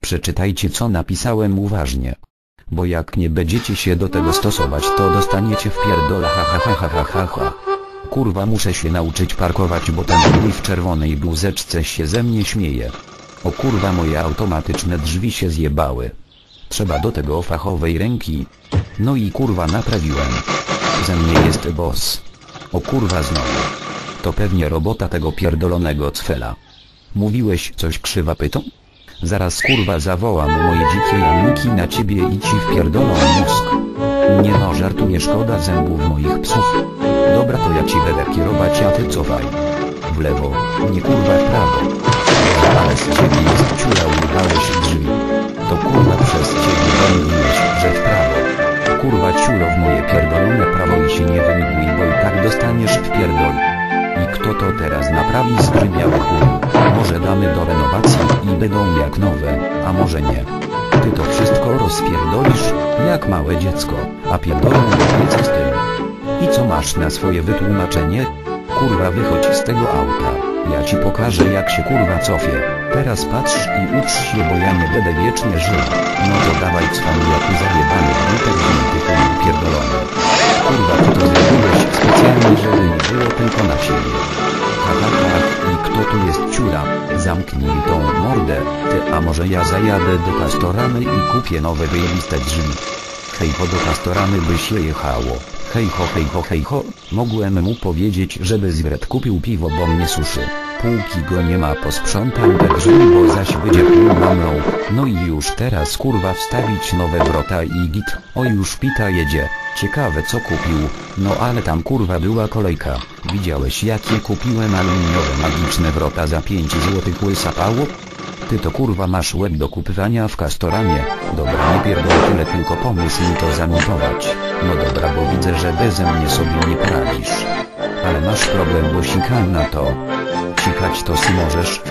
Przeczytajcie co napisałem uważnie. Bo jak nie będziecie się do tego stosować to dostaniecie w pierdola ha ha ha ha ha ha. Kurwa muszę się nauczyć parkować bo ten chuj w czerwonej bluzeczce się ze mnie śmieje. O kurwa moje automatyczne drzwi się zjebały. Trzeba do tego fachowej ręki. No i kurwa naprawiłem. Ze mnie jest boss. O kurwa znowu. To pewnie robota tego pierdolonego cfela. Mówiłeś coś krzywa pytą? Zaraz kurwa zawołam moje dzikie jamniki na ciebie i ci wpierdolą mózg. Nie no żartuję szkoda zębów moich psów. Dobra to ja ci będę kierować a ty cofaj. W lewo, nie kurwa w prawo. Ale z ciebie jest ciura udałeś drzwi. To kurwa przez ciebie wędrujesz, że w prawo. Kurwa ciuro w moje pierdolone prawo i się nie wymiguj bo i tak dostaniesz w pierdol. I kto to teraz naprawi zgrybiały chuj? Może damy do renowacji i będą jak nowe, a może nie. Ty to wszystko rozpierdolisz, jak małe dziecko, a pierdolą nie z tym. I co masz na swoje wytłumaczenie? Kurwa wychodź z tego auta, ja ci pokażę jak się kurwa cofie. Teraz patrz i ucz się bo ja nie będę wiecznie żył. No to dawaj cwan jak zajebany a może ja zajadę do pastoramy i kupię nowe wyjebiste drzwi. Hej ho do pastoramy by się jechało. Hej ho hej ho hej ho, mogłem mu powiedzieć żeby Zbret kupił piwo bo mnie suszy. Póki go nie ma posprzątam te drzwi bo zaś będzie pół. No i już teraz kurwa wstawić nowe wrota i git. O już pita jedzie. Ciekawe co kupił. No ale tam kurwa była kolejka. Widziałeś jakie kupiłem aluminiowe magiczne wrota za 5 złotych łysapało? Ty to kurwa masz łeb do kupywania w kastoramie. Dobra nie pierdol tyle tylko pomóż mi to zamontować. No dobra bo widzę że beze mnie sobie nie poradzisz. Ale masz problem bo sikam na to. Sikać to si możesz w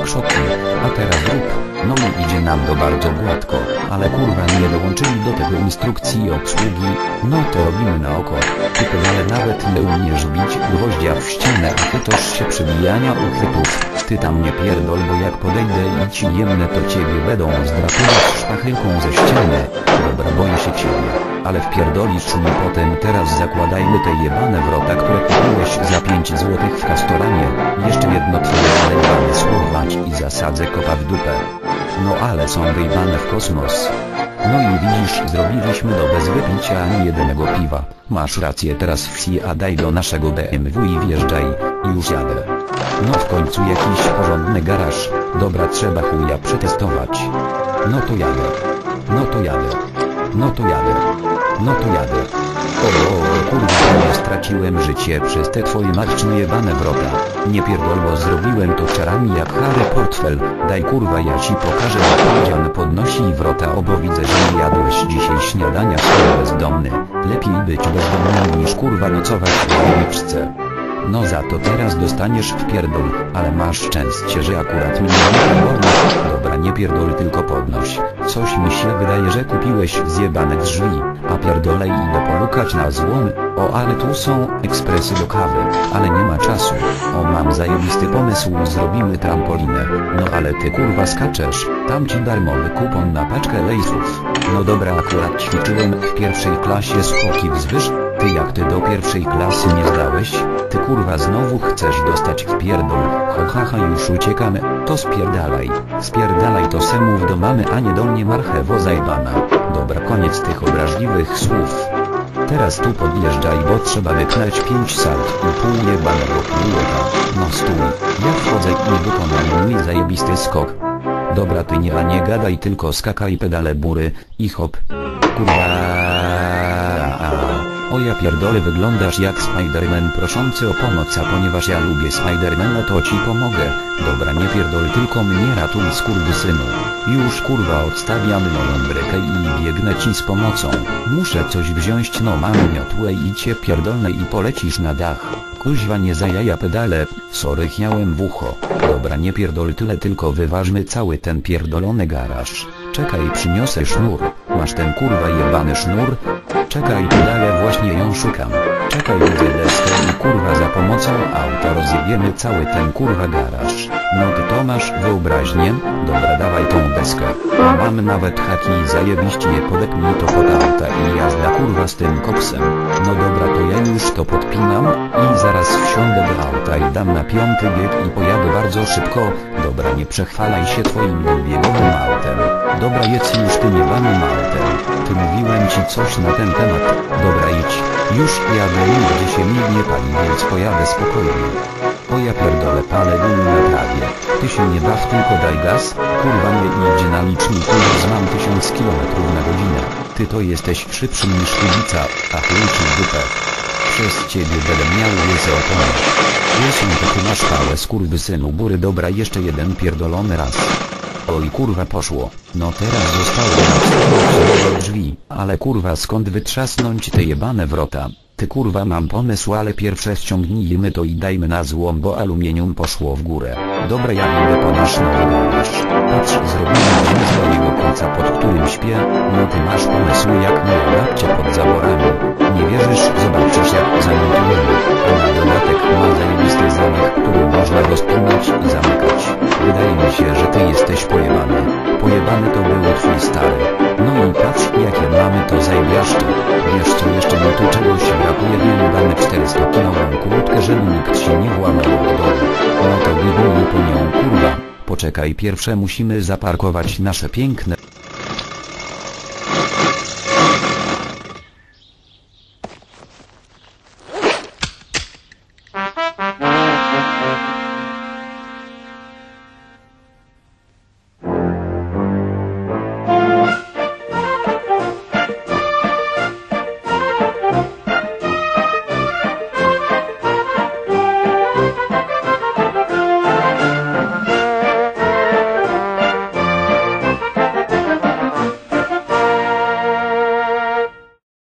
a teraz rób. No i idzie nam to bardzo gładko, ale kurwa nie dołączyli do tego instrukcji obsługi, no to robimy na oko. Tylko ale nawet nie umiesz bić gwoździa w ścianę, a ty toż się przybijania uchwytów. Ty tam nie pierdol, bo jak podejdę i ci jemnę to ciebie będą zdrapywać szpachelką ze ściany. Dobra, boję się ciebie, ale wpierdolisz mi potem teraz zakładajmy te jebane wrota, które kupiłeś za 5 złotych w kastoramie. I zasadzę kopa w dupę. No ale są wyjebane w kosmos. No i widzisz, zrobiliśmy do bez wypicia ani jednego piwa. Masz rację teraz wsiadaj do naszego BMW i wjeżdżaj, już jadę. No w końcu jakiś porządny garaż, dobra trzeba chuja przetestować. No to jadę. No to jadę. No to jadę. No to jadę. Straciłem życie przez te twoje marczne jebane wrota. Nie pierdol, bo zrobiłem to czarami jak Harry Portfel. Daj kurwa, ja ci pokażę powiedziane podnosi wrota, o bo widzę, że nie jadłeś dzisiaj śniadania, bezdomny. Lepiej być bezdomnym niż kurwa nocować w wojniczce. No za to teraz dostaniesz w pierdol, ale masz szczęście, że akurat mnie nie wolno. Dobra nie pierdol tylko podnoś. Coś mi się wydaje, że kupiłeś zjebane drzwi, a pierdolej idę polukać na złom. O ale tu są ekspresy do kawy, ale nie ma czasu. O mam zajebisty pomysł, zrobimy trampolinę. No ale ty kurwa skaczesz, tam ci darmowy kupon na paczkę lejsów. No dobra akurat ćwiczyłem w pierwszej klasie skoki wzwyż, ty jak ty do pierwszej klasy nie zdałeś? Ty kurwa znowu chcesz dostać w pierdol. Ho ha ha już uciekamy. To spierdalaj. Spierdalaj to se mów do mamy a nie do mnie marchewo zajbana. Dobra koniec tych obraźliwych słów. Teraz tu podjeżdżaj bo trzeba wykonać pięć salt i pół jebanego pilota. No stój. Ja wchodzę i wykonam mój zajebisty skok. Dobra ty nie a nie gadaj tylko skakaj pedale bury i hop. Kurwa. O ja pierdolę wyglądasz jak Spiderman proszący o pomoc a ponieważ ja lubię Spidermana to ci pomogę. Dobra nie pierdol tylko mnie ratuj skurwysynu. Już kurwa odstawiam moją brekę i biegnę ci z pomocą. Muszę coś wziąć no mam miotłę i cię pierdolnę i polecisz na dach. Kuźwa nie za jaja pedale, sorry chiałem w ucho. Dobra nie pierdol tyle tylko wyważmy cały ten pierdolony garaż. Czekaj przyniosę sznur, masz ten kurwa jebany sznur? Czekaj pedale właśnie ją szukam. Czekaj widzę deskę i kurwa za pomocą auta rozjebiemy cały ten kurwa garaż. No ty to masz wyobraźnię? Dobra dawaj tą deskę. A Mam nawet haki zajebiście je podepnij to pod auta i jazda kurwa z tym koksem. No dobra to ja już to podpinam i zaraz wsiądę do auta i dam na piąty bieg i pojadę bardzo szybko. Dobra nie przechwalaj się twoim dwubiegowym autem. Dobra jedz już tym jebanym autem. Ty mówiłem ci coś na ten temat. Dobra idź. Już jadę nigdzie się nie pali więc pojadę spokojnie. O ja pierdolę palę dym na trawie. Ty się nie baw tylko daj gaz, kurwa nie idzie na liczniku mam 1000 km na godzinę. Ty to jesteś szybszy niż kubica, a chuj dupę. Przez ciebie będę miał łyse opony. Jeśli to ty masz pałę skurwysynu bury dobra jeszcze jeden pierdolony raz. Oj kurwa poszło, no teraz zostało na drzwi, ale kurwa skąd wytrzasnąć te jebane wrota? Ty kurwa mam pomysł ale pierwsze ściągnijmy to i dajmy na złom bo aluminium poszło w górę. Dobra ja idę po nasz. Patrz zrobiłem drzwi z mojego końca pod którym śpię, no ty masz pomysł jak moja babcia pod zaborami. Nie wierzysz zobaczysz jak zamontujemy. A na dodatek ma zajebisty zamek który można rozpinać i zamykać. Się że ty jesteś pojebany. Pojebany to był twój stary. No i patrz jakie mamy to zajebiaszcze. Wiesz co jeszcze mi tu czegoś brakuje wiem damy 400 kinową kurtkę żeby nikt się nie włamał do domu. No to biegnij po nią kurwa. Poczekaj pierwsze musimy zaparkować nasze piękne